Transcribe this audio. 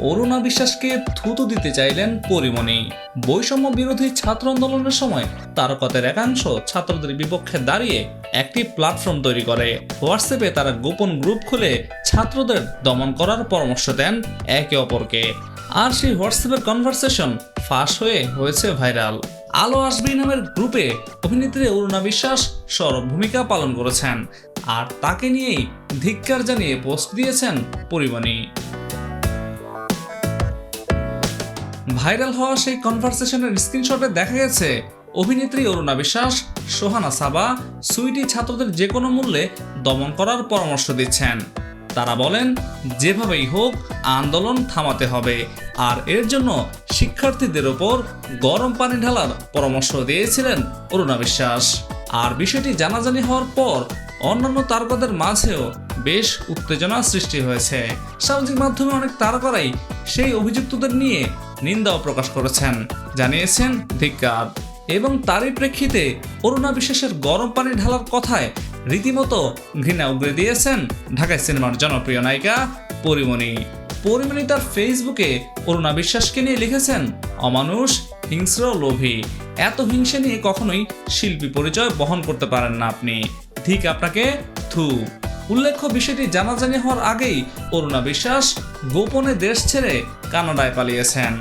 অরুণা বিশ্বাসকে থুতু দিতে চাইলেন পরিমণি। বৈষম্য বিরোধী ছাত্র আন্দোলনের সময় তারকাতের একাংশ ছাত্রদের বিপক্ষে দাঁড়িয়ে একটি প্ল্যাটফর্ম তৈরি করে। হোয়াটসঅ্যাপে তারা গোপন গ্রুপ খুলে ছাত্রদের দমন করার পরামর্শ দেন একে অপরকে। আর সেই হোয়াটসঅ্যাপের কনভারসেশন ফাঁস হয়ে হয়েছে ভাইরাল আলো আসবি নামের গ্রুপে অভিনেত্রী অরুণা বিশ্বাস সরব ভূমিকা পালন করেছেন। আর তাকে নিয়েই ধিক্কার জানিয়ে পোস্ট দিয়েছেন পরিমণি। ভাইরাল হওয়া সেই কনভারসেশনের স্ক্রিনশটে দেখা গেছে, অভিনেত্রী অরুণা বিশ্বাস, সোহানা সাবা, সুইটি ছাত্রদের যে কোনো মূল্যে দমন করার পরামর্শ দিচ্ছেন। তারা বলেন, যেভাবেই হোক, আন্দোলন থামাতে হবে, আর এর জন্য শিক্ষার্থীদের ওপর গরম পানি ঢালার পরামর্শ দিয়েছিলেন অরুণা বিশ্বাস। আর বিষয়টি জানাজানি হওয়ার পর অন্যান্য তারকাদের মাঝেও বেশ উত্তেজনা সৃষ্টি হয়েছে। সামাজিক মাধ্যমে অনেক তারকারাই সেই অভিযুক্তদের নিয়ে নিন্দাও প্রকাশ করেছেন, জানিয়েছেন ধিক্কার এবং তারই প্রেক্ষিতে অরুণা বিশ্বাসের গরম পানি ঢালার কথায় রীতিমতো ঘৃণা উগড়ে দিয়েছেন ঢাকায় সিনেমার জনপ্রিয় নায়িকা পরিমণি। পরিমণি তার ফেসবুকে অরুণা বিশ্বাসকে নিয়ে লিখেছেন, অমানুষ, হিংস্র, লোভী। এত হিংসে নিয়ে কখনোই শিল্পী পরিচয় বহন করতে পারেন না আপনি। ঠিক আপনাকে থু। উল্লেখ্য বিষয়টি জানাজানি হওয়ার আগেই অরুণা বিশ্বাস গোপনে দেশ ছেড়ে কানাডায় পালিয়েছেন।